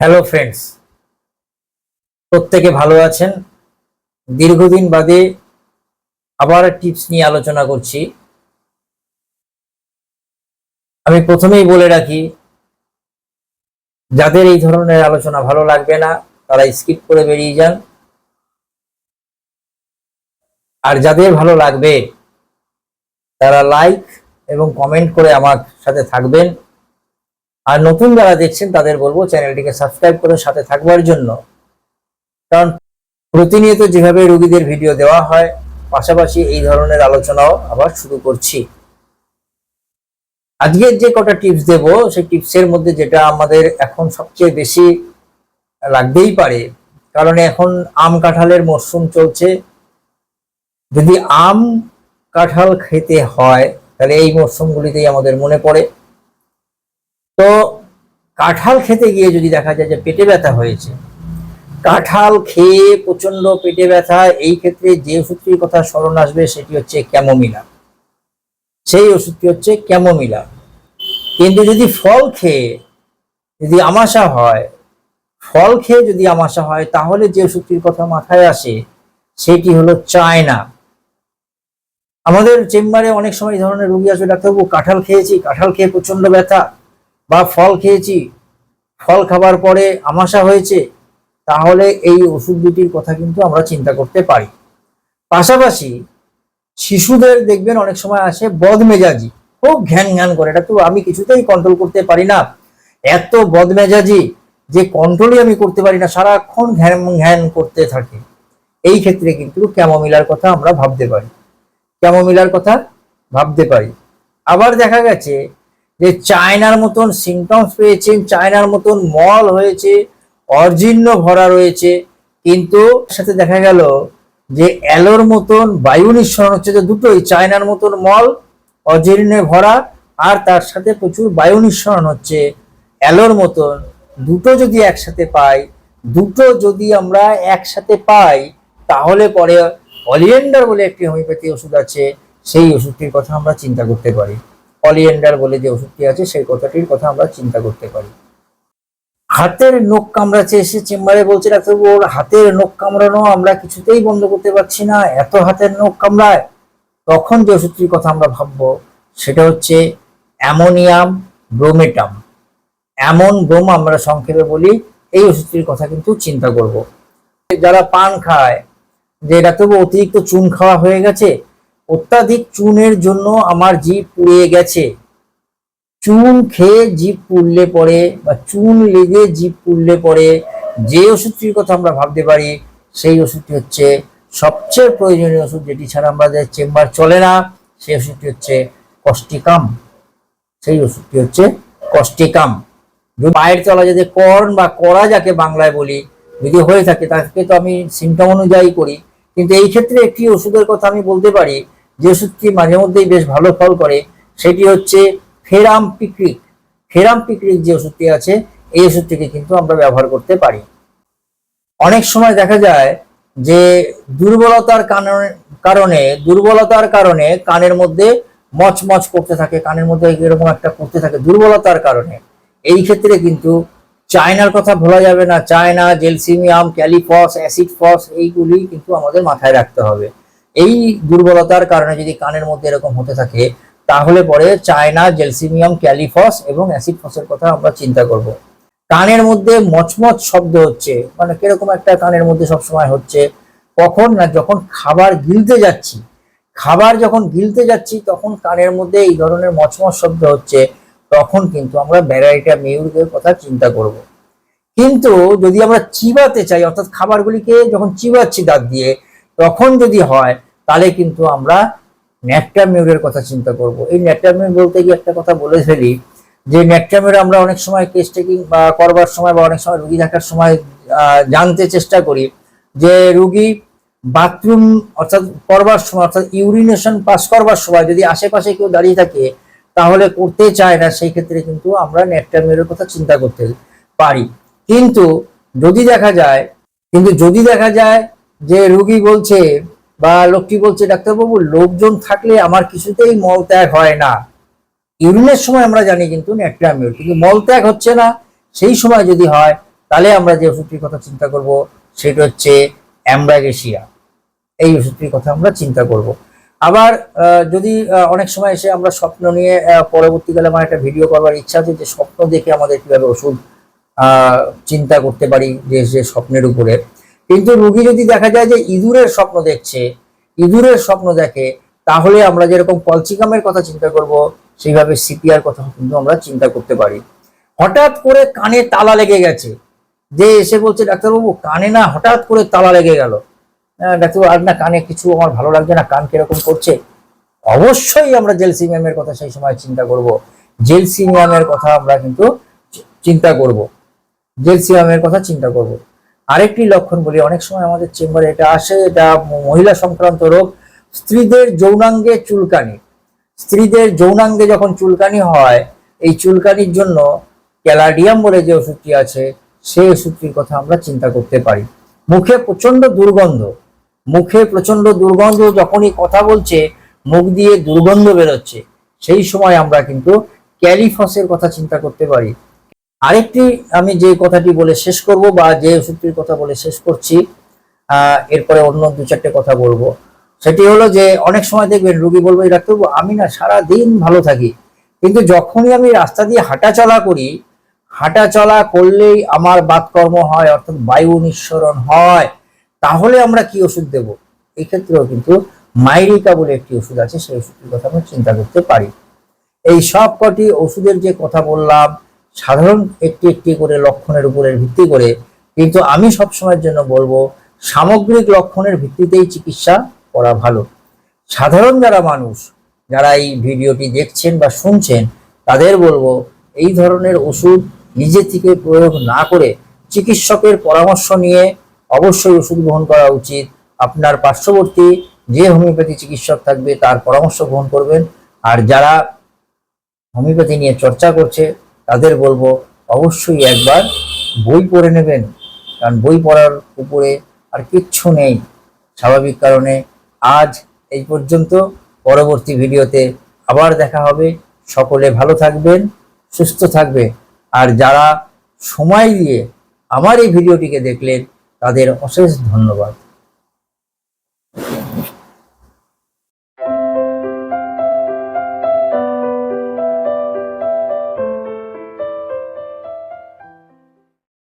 Hello friends প্রত্যেকে ভালো আছেন? দীর্ঘদিন বাদে আবার টিপস নিয়ে আলোচনা করছি। আমি প্রথমেই বলে রাখি, যাদের এই ধরনের আলোচনা ভালো লাগবে না, তারা স্কিপ করে বেরিয়ে যান। আর যাদের ভালো লাগবে, তারা লাইক এবং কমেন্ট করে আমার সাথে থাকবেন। আর নতুন যারা দেখছেন, তাদের বলব চ্যানেলটিকে সাবস্ক্রাইব করে সাথে থাকবার জন্য। কারণ প্রতিনিয়ত যেভাবে রোগীদের ভিডিও দেওয়া হয়, পাশাপাশি এই ধরনের আলোচনাও আবার শুরু করছি। আজকের যে কটা টিপস দেব, সেই টিপসের মধ্যে যেটা আমাদের এখন সবচেয়ে বেশি লাগতেই পারে, কারণ এখন আম কাঁঠালের মরশুম চলছে। যদি আম কাঁঠাল খেতে হয়, তাহলে এই মরশুমগুলিতেই আমাদের মনে পড়ে। তো কাঁঠাল খেতে গিয়ে যদি দেখা যায় যে পেটে ব্যথা হয়েছে, কাঁঠাল খেয়ে প্রচণ্ড পেটে ব্যথা, এই ক্ষেত্রে যে ওষুধটির কথা স্মরণ আসবে সেটি হচ্ছে ক্যামোমিলা সেই ওষুধটি হচ্ছে ক্যামোমিলা কিন্তু যদি ফল খেয়ে যদি আমাশা হয়, ফল খেয়ে যদি আমাশা হয়, তাহলে যে ওষুধটির কথা মাথায় আসে সেটি হলো চায়না। আমাদের চেম্বারে অনেক সময় এই ধরনের রোগী আসবে ডাক্তারবাবু, কাঁঠাল খেয়েছি, কাঁঠাল খেয়ে প্রচণ্ড ব্যথা। বা ফল খেয়েছি, ফল খাবার পরে আমাশা হয়েছে, তাহলে এই ওষুধ দুটির কথা কিন্তু আমরা চিন্তা করতে পারি। পাশাপাশি শিশুদের দেখবেন অনেক সময় আসে বদমেজাজি, খুব ঘ্যান ঘ্যান করে, এটা তো আমি কিছুতেই কন্ট্রোল করতে পারি না। এত বদমেজাজি যে কন্ট্রোলই আমি করতে পারি না, সারাক্ষণ ঘ্যান ঘ্যান করতে থাকে। এই ক্ষেত্রে কিন্তু ক্যামোমিলার কথা আমরা ভাবতে পারি। ক্যামোমিলার কথা ভাবতে পারি। আবার দেখা গেছে যে চায়নার মতন সিমটমস পেয়েছেন, চায়নার মতন মল হয়েছে অর্জিন্য ভরা রয়েছে, কিন্তু সাথে দেখা গেল যে অ্যালোর মতন বায়ু নিঃসরণ হচ্ছে, যে দুটোই চায়নার মতন মল, অজীর্ণে ভরা, আর তার সাথে প্রচুর বায়ু নিঃসরণ হচ্ছে, অ্যালোর মতন। দুটো যদি একসাথে পাই, দুটো যদি আমরা একসাথে পাই, তাহলে পরে অলিয়েন্ডার বলে একটি হোমিওপ্যাথি ওষুধ আছে, সেই ওষুধটির কথা আমরা চিন্তা করতে পারি। অলিয়েন্ডার বলে যে ওষুধটি আছে, সেই কথাটির কথা আমরা চিন্তা করতে পারি। হাতের নখ কামড়াচ্ছে এসে চেম্বারে বলছে, ডাক্তারবাবু, ওর হাতের নখ কামড়ানো আমরা কিছুতেই বন্ধ করতে পারছি না। এত হাতের নখ কামড়ায়। তখন যে ওষুধটির কথা আমরা ভাববো, সেটা হচ্ছে অ্যামোনিয়াম ব্রোমেটাম। এমন ব্রোম আমরা সংক্ষেপে বলি, এই ওষুধটির কথা কিন্তু চিন্তা করব। যারা পান খায়, যে ডাক্তারবাবু, অতিরিক্ত চুন খাওয়া হয়ে গেছে? অত্যাধিক চুনের জন্য আমার জিভ পুড়ে গেছে। চুন খেয়ে জিভ পুড়লে পরে বা চুন লেগে জিভ পুড়লে পরে যে ওষুধটির কথা আমরা ভাবতে পারি, সেই ওষুধটি হচ্ছে সবচেয়ে প্রয়োজনীয় ওষুধ, যেটি ছাড়া আমাদের চেম্বার চলে না, সেই ওষুধটি হচ্ছে কস্টিকাম সেই ওষুধটি হচ্ছে কস্টিকাম যদি পায়ের তলা যদি কর্ন বা কড়া যাকে বাংলায় বলি, যদি হয়ে থাকে, তাকে তো আমি সিমটম অনুযায়ী করি। কিন্তু এই ক্ষেত্রে একটি ওষুধের কথা আমি বলতে পারি যে ওষুধটি মাঝে মধ্যেই বেশ ভালো ফল করে, সেটি হচ্ছে ফেরাম পিক্রিক। ফেরাম পিক্রিক যে ওষুধটি আছে, এই ওষুধটিকে কিন্তু আমরা ব্যবহার করতে পারি। অনেক সময় দেখা যায় যে দুর্বলতার কারণে দুর্বলতার কারণে কানের মধ্যে মচমচ করতে থাকে, কানের মধ্যে এরকম একটা করতে থাকে দুর্বলতার কারণে। এই ক্ষেত্রে কিন্তু চায়নার কথা ভোলা যাবে না। China, Gelsemium, kali phos, acid phos, এইগুলি কিন্তু আমাদের মাথায় রাখতে হবে। এই দুর্বলতার কারণে যদি কানের মধ্যে এরকম হতে থাকে, তাহলে পরে চায়না, জেলসিমিয়াম, ক্যালিফস এবং অ্যাসিড ফসের কথা আমরা চিন্তা করব কানের মধ্যে মচমচ শব্দ হচ্ছে মানে কীরকম একটা কানের মধ্যে সবসময় হচ্ছে, কখন না যখন খাবার গিলতে যাচ্ছি, খাবার যখন গিলতে যাচ্ছি, তখন কানের মধ্যে এই ধরনের মচমচ শব্দ হচ্ছে, তখন কিন্তু আমরা ব্যারাইটা মিউরের কথা চিন্তা করব। কিন্তু যদি আমরা চিবাতে চাই, অর্থাৎ খাবারগুলিকে যখন চিবাচ্ছি দাঁত দিয়ে তখন যদি হয়, তাহলে কিন্তু আমরা ন্যাট্রামিউরের কথা চিন্তা করব। এই ন্যাট্রামিউর বলতে গিয়ে একটা কথা বলে ফেলি যে ন্যাট্রামিউর আমরা অনেক সময় কেস টেকিং বা করবার সময় বা অনেক সময় রুগী দেখার সময় জানতে চেষ্টা করি যে, রুগী বাথরুম অর্থাৎ করবার সময় অর্থাৎ ইউরিনেশন পাস করবার সময় যদি আশেপাশে কেউ দাঁড়িয়ে থাকে, তাহলে করতে চায় না, সেই ক্ষেত্রে কিন্তু আমরা ন্যাট্রামিউরের কথা চিন্তা করতে পারি। কিন্তু যদি দেখা যায়, কিন্তু যদি দেখা যায় যে রুগী বলছে বা লোকটি বলছে, ডাক্তারবাবু, লোকজন থাকলে আমার কিছুতেই মল ত্যাগ হয় না। ইউরিনের সময় আমরা জানি কিন্তু ন্যাট্রামিউর কিন্তু মল ত্যাগ হচ্ছে না। সেই সময় যদি হয়, তাহলে আমরা যে ওষুধটির কথা চিন্তা করব, সেটা হচ্ছে অ্যাম্ব্রাগেশিয়া এই ওষুধটির কথা আমরা চিন্তা করব। আবার যদি অনেক সময় এসে আমরা স্বপ্ন নিয়ে পরবর্তীকালে আমার একটা ভিডিও করবার ইচ্ছা আছে যে স্বপ্ন দেখে আমাদের কীভাবে ওষুধ চিন্তা করতে পারি, যে যে স্বপ্নের উপরে। কিন্তু রুগী যদি দেখা যায় যে ইঁদুরের স্বপ্ন দেখছে, ইঁদুরের স্বপ্ন দেখে, তাহলে আমরা যেরকম পলচিকামের কথা চিন্তা করব, সেইভাবে সিপিআর কথা কিন্তু আমরা চিন্তা করতে পারি। হঠাৎ করে কানে তালা লেগে গেছে। যে এসে বলছে, ডাক্তারবাবু, কানে না হঠাৎ করে তালা লেগে গেল। ডাক্তারবাবু, আর না, কানে কিছু আমার ভালো লাগছে না, কান কীরকম করছে? অবশ্যই আমরা জেলসিমিয়ামের কথা সেই সময় চিন্তা করব। জেলসিমিয়ামের কথা আমরা কিন্তু চিন্তা করব। জেলসিয়ামের কথা চিন্তা করব। আরেকটি লক্ষণ বলি, অনেক সময় আমাদের চেম্বারে এটা আসে, এটা মহিলা সংক্রান্ত রোগ, স্ত্রীদের যৌনাঙ্গে চুলকানি। স্ত্রীদের যৌনাঙ্গে যখন চুলকানি হয়, এই চুলকানির জন্য ক্যালাডিয়াম বলে যে ওষুধটি আছে সেই ওষুধটির কথা আমরা চিন্তা করতে পারি। মুখে প্রচণ্ড দুর্গন্ধ। মুখে প্রচণ্ড দুর্গন্ধ যখনই কথা বলছে, মুখ দিয়ে দুর্গন্ধ বেরোচ্ছে। সেই সময় আমরা কিন্তু ক্যালিফসের কথা চিন্তা করতে পারি। আরেকটি আমি যে কথাটি বলে শেষ করব বা যে ওষুধটির কথা বলে শেষ করছি এরপরে অন্য দু চারটে কথা বলব। সেটি হলো যে, অনেক সময় দেখবেন রুগী বলবে ডাক্তারবাবু, আমি না সারা দিন ভালো থাকি। কিন্তু যখনই আমি রাস্তা দিয়ে হাঁটা চলা করি হাঁটা চলা করলেই আমার বাতকর্ম হয়, অর্থাৎ বায়ু নিঃসরণ হয়, তাহলে আমরা কি ওষুধ দেব? এই ক্ষেত্রেও কিন্তু মাইরিকা বলে একটি ওষুধ আছে, সেই ওষুধটির কথা আমরা চিন্তা করতে পারি। এই সব কটি ওষুধের যে কথা বললাম সাধারণ একটি একটি করে লক্ষণের উপরের ভিত্তি করে, কিন্তু আমি সবসময়ের জন্য বলব, সামগ্রিক লক্ষণের ভিত্তিতেই চিকিৎসা করা ভালো। সাধারণ যারা মানুষ, যারা এই ভিডিওটি দেখছেন বা শুনছেন, তাদের বলব, এই ধরনের ওষুধ নিজে থেকে প্রয়োগ না করে চিকিৎসকের পরামর্শ নিয়ে অবশ্যই ওষুধ গ্রহণ করা উচিত। আপনার পার্শ্ববর্তী যে হোমিওপ্যাথি চিকিৎসক থাকবে, তার পরামর্শ গ্রহণ করবেন। আর যারা হোমিওপ্যাথি নিয়ে চর্চা করছে তাদের বলব, অবশ্যই একবার বই পড়ে নেবেন। কারণ বই পড়ার উপরে আর কিচ্ছু নেই। স্বাভাবিক কারণে আজ এই পর্যন্ত। পরবর্তী ভিডিওতে আবার দেখা হবে। সকলে ভালো থাকবেন, সুস্থ থাকবে আর যারা সময় দিয়ে আমার এই ভিডিওটিকে দেখলেন, তাদের অশেষ ধন্যবাদ।